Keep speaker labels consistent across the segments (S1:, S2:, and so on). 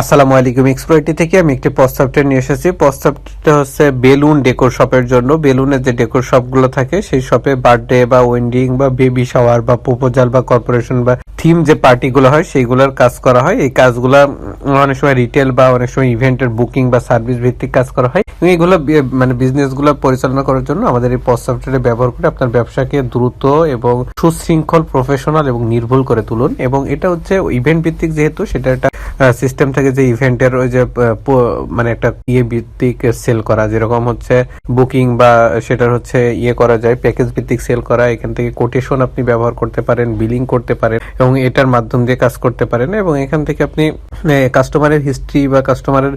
S1: আসসালামু আলাইকুম এক্সপ্লোইটি থেকে আমি একটি প্রস্তাবটা নিয়ে এসেছি। প্রস্তাবটা হচ্ছে বেলুন ডেকোর শপের জন্য। বেলুনের যে ডেকোর শপগুলো থাকে, সেই শপে বার্থডে বা ওয়েন্ডিং বা বেবি শাওয়ার বা প্রপোজাল বা কর্পোরেশন বা থিম যে পার্টিগুলো হয়, সেইগুলোর কাজ করা হয়। এই কাজগুলো অনেক সময় রিটেল বা অনেক সময় ইভেন্টের বুকিং বা সার্ভিস ভিত্তিক কাজ করা হয়। এবং এগুলো মানে বিজনেসগুলো পরিচালনা করার জন্য আমাদের এই প্রস্তাবটা ব্যবহার করে আপনার ব্যবসাকে দ্রুত এবং সুশৃঙ্খল প্রফেশনাল এবং নির্ভুল করে তুলুন। এবং এটা হচ্ছে ইভেন্ট ভিত্তিক যেহেতু, সেটা একটা সিস্টেম থেকে যে ইভেন্টের ওই যে মানে একটা ইয়ে ভিত্তিক সেল করা, যেরকম হচ্ছে বুকিং বা সেটার হচ্ছে ইয়ে করা যায় প্যাকেজ ভিত্তিক সেল করা, এখান থেকে কোটেশন আপনি ব্যবহার করতে পারেন বিলিং করতে পারেন, এবং এটার মাধ্যম দিয়ে কাজ করতে পারেন, এবং এখান থেকে আপনি কাস্টমারের হিস্ট্রি বা কাস্টমারের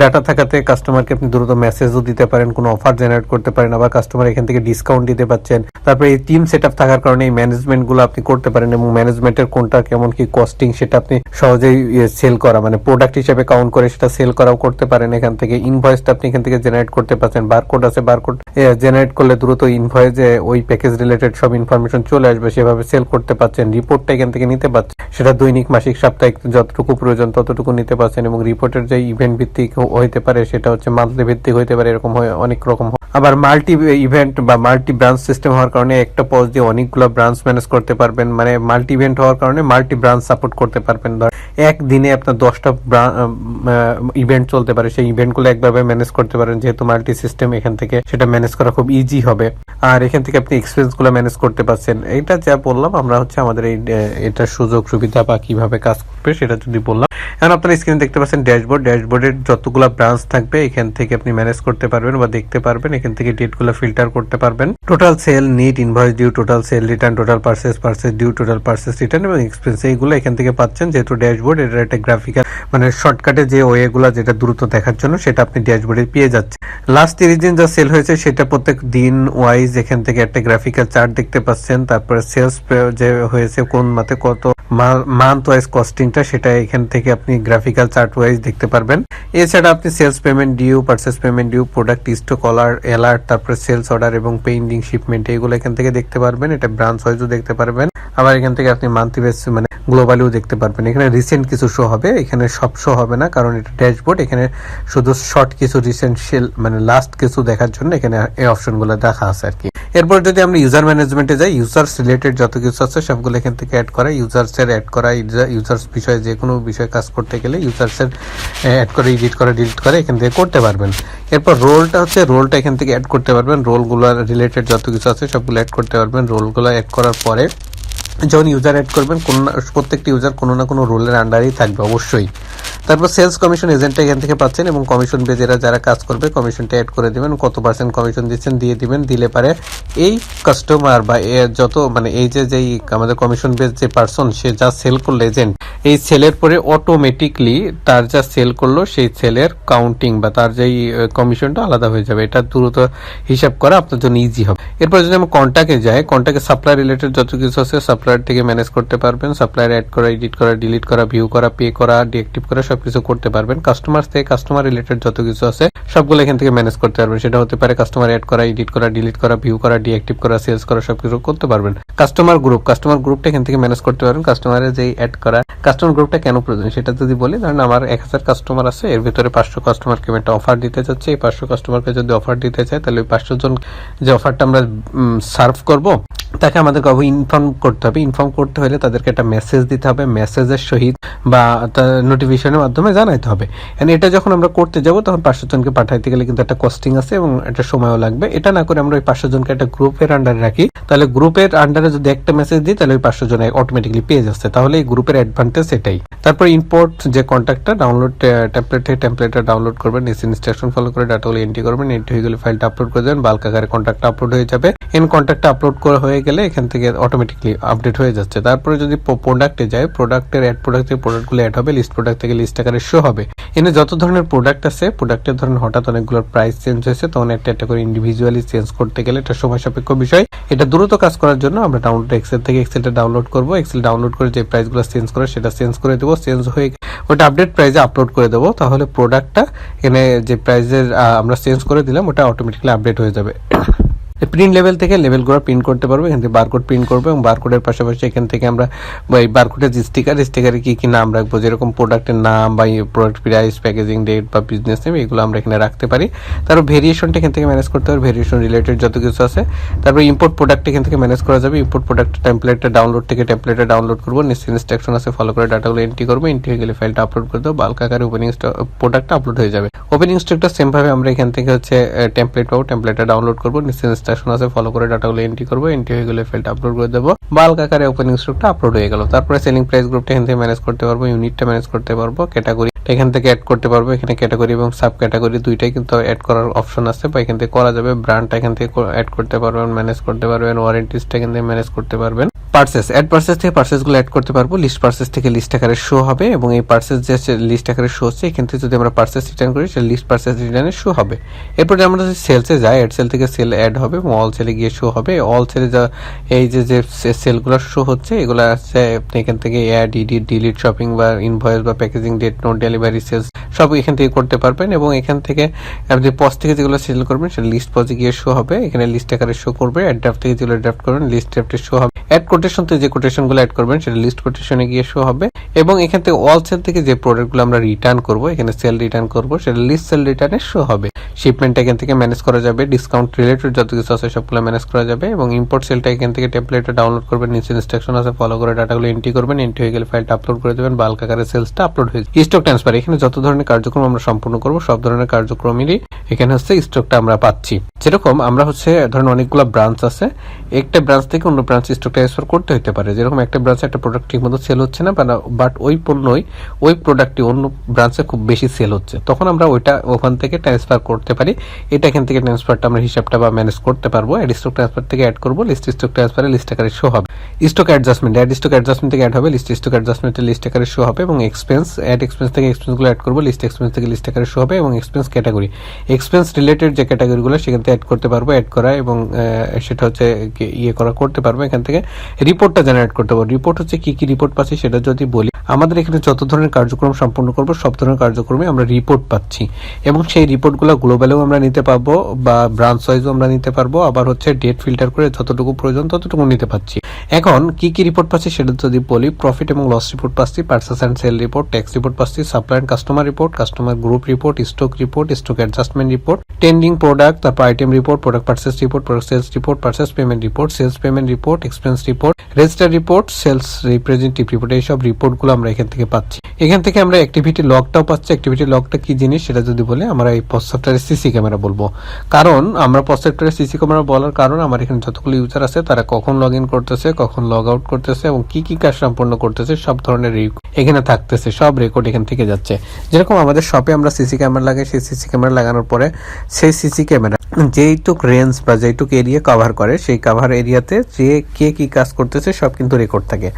S1: ডাটা থাকাতে কাস্টমারকে আপনি দ্রুত মেসেজও দিতে পারেন, কোনো অফার জেনারেট করতে পারেন, আবার কাস্টমার এখান থেকে ডিসকাউন্ট দিতে পারছেন তারপরে এই টিম সেট থাকার কারণে এই ম্যানেজমেন্টগুলো আপনি করতে পারেন, এবং ম্যানেজমেন্টের কোনটা কেমন, কি কস্টিং সেটা আপনি সহজেই সেল করা মানে প্রোডাক্ট হিসেবে কাউন্ট করে সেটা সেল করাও করতে পারেন এখান থেকে। ইনভয়েসটা আপনি এখান থেকে জেনারেট করতে পারছেন। বারকোড আছে বারকোড জেনারেট করলে দ্রুত ইনভয়েসে ওই প্যাকেজ রিলেটেড সব ইনফরমেশন চলে আসবে। সেভাবে সেল করতে পারছেন রিপোর্টটা এখান থেকে নিতে পারছেন। সেটা দৈনিক, মাসিক, সাপ্তাহিক, যতটুকু প্রয়োজন ততটুকু নিতে পারছেন এবং রিপোর্টের যে ইভেন্ট ভিত্তিক হইতে পারে সেটা হচ্ছে মান্থলি ভিত্তিক হইতে পারে, এরকম অনেক রকম। আবার মাল্টি ইভেন্ট বা মাল্টি ব্রাঞ্চ সিস্টেম হওয়ার কারণে একটা পজ দিয়ে অনেকগুলো ব্রাঞ্চ ম্যানেজ করতে পারবেন। মানে মাল্টি ইভেন্ট হওয়ার কারণে মাল্টি ব্রাঞ্চ সাপোর্ট করতে পারবেন। ধর, একদিনে আপনার দশটা ইভেন্ট চলতে পারে। সেই ইভেন্টগুলো একভাবে ম্যানেজ করতে পারেন, যেহেতু মাল্টি সিস্টেম এখান থেকে সেটা ম্যানেজ করা খুব ইজি হবে। আর এখান থেকে আপনি এক্সপেন্সগুলো ম্যানেজ করতে পারছেন। এটা যা বললাম, আমরা হচ্ছে আমাদের এই এটার সুযোগ সুবিধা বা কীভাবে কাজ করবে সেটা যদি বললাম। এখন আপনার স্ক্রিনে দেখতে পাচ্ছেন ড্যাশবোর্ড ড্যাশবোর্ডের যতগুলো ব্রাঞ্চ থাকবে, এখান থেকে আপনি ম্যানেজ করতে পারবেন বা দেখতে পারবেন। এখান থেকে ডেটগুলো ফিল্টার করতে পারবেন। Total sale net invoice due total sale return total purchase purchase due total purchase return এবং এক্সপেন্স এইগুলো এখান থেকে পাচ্ছেন। যেহেতু ড্যাশবোর্ড এটা একটা গ্রাফিক্যাল মানে শর্টকাটে যে ওয়েগুলো যেটা দ্রুত দেখার জন্য, সেটা আপনি ড্যাশবোর্ডে পেয়ে যাচ্ছেন। লাস্ট তিরিশ দিন যা সেল হয়েছে, সেটা প্রত্যেক দিন ওয়াইজ এখান থেকে একটা গ্রাফিক্যাল চার্ট দেখতে পাচ্ছেন। তারপরে সেলস যে হয়েছে, কোন মাসে কত মান্থ ওয়াইজ কস্টিংটা সেটা এখান থেকে আপনি গ্রাফিক্যাল চার্ট ওয়াইজ দেখতে পারবেন। এছাড়া আপনি sales payment due purchase payment due product stock alert alert তারপরে সেলস অর্ডার এবং পেন্ডিং শিপমেন্ট এগুলো এখান থেকে দেখতে পারবেন। এটা ব্রাঞ্চ ওয়াইজও দেখতে পারবেন। আবার এখান থেকে আপনি মান্থলি বেস মানে গ্লোবালিও দেখতে পারবেন। এখানে রিসেন্ট কিছু শো হবে। এখানে সব শো হবে না, কারণ এটা ড্যাশবোর্ড এখানে শুধু শর্ট কিছু রিসেন্ট সেল মানে লাস্ট কিছু দেখার জন্য এখানে এই অপশনগুলো দেখা আছে আর কি। এরপর যদি আমরা ইউজার ম্যানেজমেন্টে যাই ইউজার্স রিলেটেড যত কিছু আছে সবগুলো এখান থেকে অ্যাড করা ইউজার্স এর অ্যাড করা ইউজার্স বিষয়ে যে কোনো বিষয়ে কাজ করতে গেলে ইউজার্স এর অ্যাড করে এডিট করা ডিলিট করে এখান থেকে করতে পারবেন। এরপর রোলটা হচ্ছে রোলটা এখান থেকে অ্যাড করতে পারবেন। রোলগুলোর রিলেটেড যত কিছু আছে সবগুলো অ্যাড করতে পারবেন। রোলগুলো অ্যাড করার পরে যখন ইউজার অ্যাড করবেন, কোনো না, প্রত্যেকটি ইউজার কোনো না কোনো রোলের আন্ডারেই থাকবে, অবশ্যই। তারপর সেলস কমিশন এজেন্টটা এখান থেকে পাচ্ছেন এবং কমিশন বেজেরা যারা কাজ করবে কমিশনটা অ্যাড করে দিবেন, কত পার্সেন্ট কমিশন দিচ্ছেন দিয়ে দিবেন, দিলে পারে এই কাস্টমার বা যত মানে এই যে যেই আমাদের কমিশন বেজ যে পার্সন সে যা সেল করল এজেন্ট এই সেলের পরে অটোমেটিকলি তার যা সেল করল, সেই সেলের কাউন্টিং বা তার যেই কমিশনটা আলাদা হয়ে যাবে। এটা দ্রুত হিসাব করা আপনার জন্য ইজি হবে। এরপর যদি আমরা কন্ট্যাক্টে যাই কন্ট্যাক্টে সাপ্লাই রিলেটেড যত কিছু আছে সাপ্লায়ার থেকে ম্যানেজ করতে পারবেন সাপ্লায়ার অ্যাড করা এডিট করা ডিলিট করা ভিউ করা পে করা ডিএক্টিভ করা, সবকিছু করতে পারবেন। কাস্টমার থেকে কাস্টমার রিলেটেড যত কিছু আছে, সবগুলো এখান থেকে ম্যানেজ করতে পারবেন। সেটা হতে পারে কাস্টমার অ্যাড করা এডিট করা ডিলিট করা ভিউ করা ডিএক্টিভ করা সেলস করা, সবকিছু করতে পারবেন। কাস্টমার গ্রুপ কাস্টমার গ্রুপটা এখান থেকে ম্যানেজ করতে পারবেন। কাস্টমারের যে অ্যাড করা কাস্টমার গ্রুপটা কেন প্রয়োজন? সেটা যদি বলি, ধরেন আমার এক হাজার কাস্টমার আছে, এর ভিতরে পাঁচশো কাস্টমারকে আমি একটা অফার দিতে চাচ্ছি। এই পাঁচশো কাস্টমারকে যদি অফার দিতে চাই, তাহলে ওই পাঁচশো জন যে অফারটা আমরা সার্ভ করব তাকে আমাদেরকে ইনফর্ম করতে হবে। ইনফর্ম করতে হলে তাদেরকে একটা মেসেজ দিতে হবে। মেসেজের সহিত বা তার নোটিফিকেশনের মাধ্যমে জানাইতে হবে। And এটা যখন আমরা করতে যাব, তখন পাঁচশো জনকে পাঠাইতে গেলে কিন্তু একটা কস্টিং আছে এবং একটা সময়ও লাগবে। এটা না করে আমরা ওই পাঁচশো জনকে একটা গ্রুপের আন্ডারে রাখি। তাহলে গ্রুপের আন্ডারে যদি একটা মেসেজ দিই, তাহলে ওই পাঁচশো জন অটোমেটিকলি পেয়ে যাচ্ছে তাহলে এই গ্রুপের অ্যাডভান্টেজ এটাই। তারপর ইম্পোর্ট যে কন্ট্যাক্টটা ডাউনলোড টেমপ্লেট টেমপ্লেটটা ডাউনলোড করবেন, নিচে ইনস্ট্রাকশন ফলো করে ডাটাগুলো এন্ট্রি করবেন এন্ট্রি হয়ে গেলে ফাইলটা আপলোড করে দেবেন বাল্ক আকারে কন্ট্যাক্ট আপলোড হয়ে যাবে। এন কন্ট্যাক্টটা আপলোড করা হয়ে গেলে এখান থেকে অটোমেটিকলি আপডেট হয়ে যাচ্ছে। তারপরে যদি প্রোডাক্টে যায় প্রোডাক্টের অ্যাড প্রোডাক্ট প্রোডাক্টগুলো অ্যাড হবে লিস্ট প্রোডাক্ট থেকে লিস্ট আকারে শো হবে। এনে যত ধরনের প্রোডাক্ট আছে প্রোডাক্টের ধরন হঠাৎ অনেকগুলোর প্রাইস চেঞ্জ হয়েছে তখন একটা একটা করে ইন্ডিভিজুয়ালি চেঞ্জ করতে গেলে এটা সময় সাপেক্ষ বিষয়। এটা দ্রুত কাজ করার জন্য আমরা ডাউনলোড এক্সেল থেকে এক্সেলটা ডাউনলোড করব। এক্সেল ডাউনলোড করে যে প্রাইসগুলো চেঞ্জ করে, সেটা চেঞ্জ করে দেবো। চেঞ্জ হয়ে ওটা আপডেট প্রাইসে আপলোড করে দেবো। তাহলে প্রোডাক্টটা এনে যে প্রাইসের আমরা চেঞ্জ করে দিলাম, ওটা অটোমেটিকলি আপডেট হয়ে যাবে। প্রিন্ট লেভেল থেকে লেভেলগুলো প্রিন্ট করতে পারব, এখান থেকে বারকোড প্রিন্ট করব এবং বারকোডের পাশাপাশি এখান থেকে আমরা এই বারকোডের যে স্টিকার স্টিকারে কী কী নাম রাখব, যেরকম প্রোডাক্টের নাম বা প্রোডাক্ট প্রাইস প্যাকেজিং ডেট বা বিজনেস নেম এগুলো আমরা এখানে রাখতে পারি। তারপর ভেরিয়েশনটা এখান থেকে ম্যানেজ করতে পারব ভেরিয়েশন রিলেটেড যত কিছু আছে। তারপর ইম্পোর্ট প্রোডাক্ট এখান থেকে ম্যানেজ করা যাবে ইম্পোর্ট প্রোডাক্ট টেমপ্লেটটা ডাউনলোড থেকে টেমপ্লেটটা ডাউনলোড করব নিশ্চয় ইনস্ট্রাকশন আছে ফলো করে ডাটাগুলো এন্ট্রি করব এন্ট্রি হয়ে গেলে ফাইলটা আপলোড করে দেবো বাল্ক আকারে ওপেনিং প্রোডাক্টটা আপলোড হয়ে যাবে। ওপেনিং স্টকটা সেমভাবে আমরা এখান থেকে হচ্ছে টেমপ্লেট পাবো টেমপ্লেটটা ডাউনলোড করব নিশ্চয় ইনস্ট্রাকশন আছে ফলো করে ডাটাগুলো এন্ট্রি করব এন্ট্রি হয়ে গেলে ফাইলটা আপলোড করে দেবো। বাল্ক আকারে ওপেনিং স্টকটা আপলোড হয়ে গেল। তারপরে সেলিং প্রাইস গ্রুপটা এখান থেকে ম্যানেজ করতে পারব ইউনিটটা ম্যানেজ করতে পারব ক্যাটাগরি এখান থেকে অ্যাড করতে পারব। এখানে ক্যাটাগরি এবং সাব ক্যাটাগরি দুইটাই কিন্তু অ্যাড করার অপশন আছে, বা এখান থেকে করা যাবে। ব্র্যান্ডটা এখান থেকে অ্যাড করতে পারবেন ম্যানেজ করতে পারবেন ওয়ারেন্টিসটা এখান থেকে ম্যানেজ করতে পারবেন। পার্সেস অ্যাড পার্সেস থেকে পার্সেসগুলো অ্যাড করতে পারব। লিস্ট পার্সেস থেকে লিস্ট আকারে শো হবে এবং এই পার্সেস যে লিস্ট আকারে শো হচ্ছে, এখান থেকে যদি আমরা পার্সেস রিটার্ন করি সেটা লিস্ট পার্সেস রিটার্নে শো হবে। এরপরে আমরা যদি সেলসে যাই অ্যাড সেল থেকে সেল অ্যাড হবে এবং অল সেলে গিয়ে শো হবে। অল সেলে যা, এই যে যে সেলগুলো শো হচ্ছে, এগুলো আছে আপনি এখান থেকে অ্যাড ইডিট ডিলিট শপিং বা ইনভয়েস বা packaging date note delivery sales সব এখান থেকে করতে পারবেন এবং এখান থেকে আপনি পজ থেকে যেগুলো সেল করবেন সেটা লিস্ট পজে গিয়ে শো হবে। এখানে লিস্ট আকারে শো করবে অ্যাড ড্রাফট থেকে যেগুলো ড্রাফট করবেন লিস্ট ড্রাফটে শো হবে। অ্যাড কোটেশন থেকে যে কোটেশনগুলো অ্যাড করবেন, সেটা লিস্ট কোটেশনে গিয়ে শো হবে। এবং এখান থেকে অল সেল থেকে যে প্রোডাক্টগুলো আমরা রিটার্ন করব, এখানে সেল রিটার্ন করব, সেটা লিস্ট সেল রিটার্নে শো হবে। শিপমেন্ট এখান থেকে ম্যানেজ করা যাবে ডিসকাউন্ট রিলেটেড যত কিছু আছে সবগুলো ম্যানেজ করা যাবে এবং ইম্পোর্ট সেলটা এখান থেকে টেমপ্লেটটা ডাউনলোড করবেন, নিচে ইনস্ট্রাকশন আছে ফলো করে ডাটাগুলো এন্ট্রি করবেন এন্ট্রি হয়ে গেলে ফাইলটা আপলোড করে দেবেন বাল্ক আকারে সেলসটা আপলোড হয়ে যাবে। স্টক ট্রান্সফার এখানে যত ধরনের কার্যক্রম আমরা সম্পূর্ণ করব, সব ধরনের কার্যক্রমেরই এখানে হচ্ছে স্টকটা আমরা পাচ্ছি। যেরকম আমরা হচ্ছে, ধরেন অনেকগুলো ব্রাঞ্চ আছে, একটা ব্রাঞ্চ থেকে অন্য ব্রাঞ্চ স্টক ট্রান্সফার করতে হতে পারে। যেরকম একটা ব্রাঞ্চে একটা প্রোডাক্ট ঠিক মতো সেল হচ্ছে না বাট ওই পণ্যই, ওই প্রোডাক্টটি অন্য ব্রাঞ্চে খুব বেশি সেল হচ্ছে। তখন আমরা ওইটা ওখান থেকে ট্রান্সফার করতে পারি। এটা এখান থেকে ট্রান্সফারটা আমরা হিসাবটা বা ম্যানেজ করতে পারব। অ্যাড স্টক ট্রান্সফার থেকে অ্যাড করব। লিস্ট স্টক ট্রান্সফারে লিস্ট শো হবে। Stock adjustment add stock adjustment থেকে অ্যাড হবে লিস্ট স্টক অ্যাডজাস্টমেন্টের লিস্ট আকারে শো হবে এবং এক্সপেন্স অ্যাড এক্সপেন্স থেকে এক্সপেন্সগুলো অ্যাড করব লিস্ট এক্সপেন্স থেকে লিস্ট আকারে শো হবে এবং এক্সপেন্স ক্যাটাগরি এক্সপেন্স রিলেটেড যে ক্যাটাগরিগুলো সেখান থেকে অ্যাড করতে পারব অ্যাড করা এবং সেটা হচ্ছে ইয়ে করা, করতে পারব। এখান থেকে রিপোর্টটা জেনারেট করতে পারব। রিপোর্ট হচ্ছে কি কি রিপোর্ট পাচ্ছি সেটা যদি বলি, আমাদের এখানে যত ধরনের কার্যক্রম সম্পন্ন করব, সব ধরনের কার্যক্রমে আমরা রিপোর্ট পাচ্ছি এবং সেই রিপোর্টগুলো গ্লোবালেও আমরা নিতে পারব বা ব্রাঞ্চ ওয়াইজও আমরা নিতে পারব। আবার হচ্ছে ডেট ফিল্টার করে যতটুকু প্রয়োজন ততটুকু নিতে পারছি এখন কি কি রিপোর্ট পাচ্ছি সেটা যদি বলি প্রফিট এবং লস রিপোর্ট পাচ্ছি purchase and sell report tax report পাচ্ছি supply and customer report customer group report stock report stock adjustment report trending product তারপর item report product purchase report product sales report purchase payment report sales payment report expense report register report sales representative report এইসব রিপোর্টগুলো আমরা এখান থেকে পাচ্ছি। এখান থেকে আমরা অ্যাক্টিভিটি লগটাও পাচ্ছি। অ্যাক্টিভিটি লগটা কি জিনিস সেটা যদি বলে, আমরা এই সফটওয়্যারের সিসি ক্যামেরা বলব। কারণ আমরা সফটওয়্যারের সিসি ক্যামেরা বলার কারণ, আমার এখানে যতগুলো ইউজার আছে, তারা কখন লগ ইন করতেছে কখন লগ আউট করতেছে এবং কি কি কাজ সম্পন্ন করতেছে, সব ধরনের এখানে থাকতেছে, সব রেকর্ড এখান থেকে যাচ্ছে। যেরকম আমাদের শপে আমরা সিসি ক্যামেরা লাগাই, সেই সিসি ক্যামেরা লাগানোর পরে সেই সিসি ক্যামেরা যেইটুক রেঞ্জ বা যেইটুক এরিয়া কভার করে, সেই কভার এরিয়াতে যে কে কি কাজ করতেছে, সব কিন্তু রেকর্ড থাকে।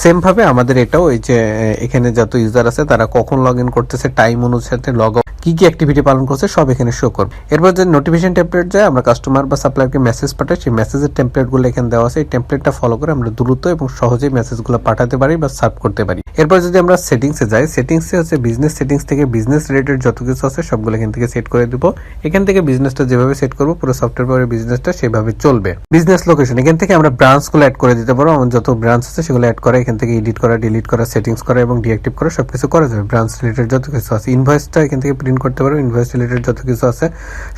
S1: সেম ভাবে আমাদের এটাও এই যে এখানে যত ইউজার আছে, তারা কখন লগ ইন করতেছে টাইম অনুসারে লগ কি কি অ্যাক্টিভিটি পালন করছে, সব এখানে শো করবে। এরপর যে নোটিফিকেশন টেমপ্লেট যায় আমরা কাস্টমার বা সাপ্লায়ারকে মেসেজ পাঠাই, সেই মেসেজের টেমপ্লেটগুলো এখানে দেওয়া আছে। এই টেমপ্লেটটা ফলো করে আমরা দ্রুত এবং সহজেই মেসেজগুলো পাঠাতে পারি বা সার্ভ করতে পারি। এরপর যদি আমরা সেটিংসে যাই সেটিংসে হচ্ছে বিজনেস সেটিংস থেকে বিজনেস রিলেটেড যত কিছু আছে সবগুলো এখান থেকে সেট করে দিব। এখান থেকে বিজনেসটা যেভাবে সেট করব, পুরো সফটওয়্যার পরে বিজনেসটা সেভাবে চলবে। বিজনেস লোকেশন এখান থেকে আমরা ব্রাঞ্চগুলো অ্যাড করে দিতে পারব আমার যত ব্রাঞ্চ আছে সেগুলো অ্যাড করা, এখান থেকে এডিট করা ডিলিট করা সেটিংস করা এবং ডিঅ্যাক্টিভ করা, সবকিছু করা যাবে। ব্রাঞ্চ রিলেটেড যত কিছু আছে ইনভয়েসটা এখান থেকে প্রিন্ট করতে পারব ইনভয়েস রিলেটেড যত কিছু আছে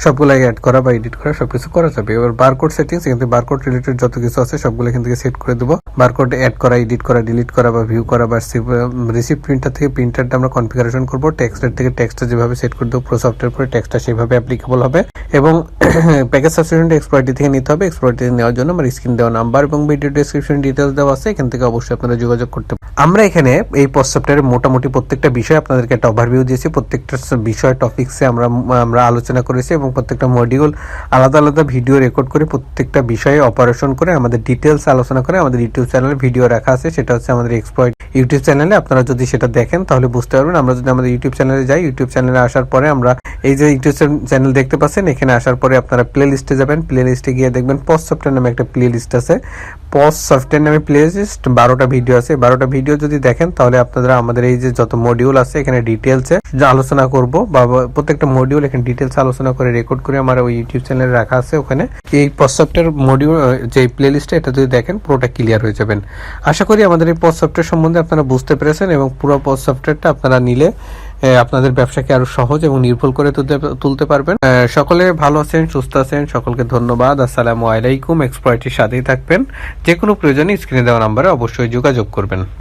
S1: সবগুলো অ্যাড করা বা এডিট করা, সবকিছু করা যাবে। এবার বারকোড সেটিংস এখান থেকে বারকোড রিলেটেড যত কিছু আছে, সবগুলো এখান থেকে সেট করে দেবো। বারকোড অ্যাড করা এডিট করা ডিলিট করা বা ভিউ করা বা রিসিভ প্রিন্টার থেকে প্রিন্টারটা আমরা কনফিগারেশন করব। টেক্সটের থেকে টেক্সটটা যেভাবে সেট করে দেবো পুরো সফটওয়্যার পরে টেক্সটটা সেভাবে অ্যাপ্লিকেবল হবে। এবং প্যাকেজ সাবস্ক্রিপশনটা এক্সপার্টি থেকে নিতে হবে। এক্সপার্টি নেওয়ার জন্য আমার স্ক্রিন দেওয়া নাম্বার এবং ভিডিও ডিসক্রিপশন ডিটেলস দেওয়া আছে। এখান থেকে অবশ্যই আপনারা যোগাযোগ করতে আমরা এখানে এই পোস্ট সফটওয়্যারের মোটামুটি প্রত্যেকটা বিষয় আপনাদেরকে একটা ওভারভিউ দিয়েছি। প্রত্যেকটা বিষয় টপিক্সে আমরা আমরা আলোচনা করেছি এবং প্রত্যেকটা মডিউল আলাদা আলাদা ভিডিও রেকর্ড করে প্রত্যেকটা বিষয়ে অপারেশন করে আমাদের ডিটেলস আলোচনা করে আমাদের আমাদের ইউটিউব চ্যানেলে ভিডিও রাখা আছে, সেটা হচ্ছে আমাদের এক্সপ্লয়েট ইউটিউব চ্যানেলে। আপনারা যদি সেটা দেখেন, তাহলে বুঝতে পারবেন। আমরা যদি আমাদের ইউটিউব চ্যানেলে যাই, ইউটিউব চ্যানেলে আসার পরে আমরা এই যে ইউটিউব চ্যানেল দেখতে পাচ্ছেন, এখানে আসার পরে আপনারা প্লে লিস্টে যাবেন। প্লে লিস্টে গিয়ে দেখবেন পস্ট সফটওয়্যার নামে একটা প্লে লিস্ট আছে। পস্ট সফটওয়্যার নামে প্লে লিস্ট বারোটা ভিডিও আছে। বারোটা ভিডিও যদি দেখেন, তাহলে আপনারা আমাদের এই যে যত মডিউল আছে, এখানে ডিটেলসে আলোচনা করব, বা প্রত্যেকটা মডিউল এখানে ডিটেলস আলোচনা করে রেকর্ড করে আমার ওই ইউটিউব চ্যানেলে রাখা আছে ওখানে। এই পস্ট সফটওয়্যার মডিউল যে প্লে লিস্টে এটা যদি দেখেন পুরোটা ক্লিয়ার হয়ে যাবেন। আশা করি আমাদের এই পস্ট সফটওয়্যার সম্বন্ধে আপনারা বুঝতে পেরেছেন এবং পুরো পস্ট সফটওয়্যারটা আপনারা নিলে আপনাদের ব্যবসাকে আরও সহজ এবং নির্ভুল করে তুলতে তুলতে পারবেন। সকলে ভালো আছেন, সুস্থ আছেন, সকলকে ধন্যবাদ। আসসালামু আলাইকুম এক্সপ্লয়েটির সাথেই থাকবেন। যে কোনো প্রয়োজনে স্ক্রিনে দেওয়া নাম্বারে অবশ্যই যোগাযোগ করবেন।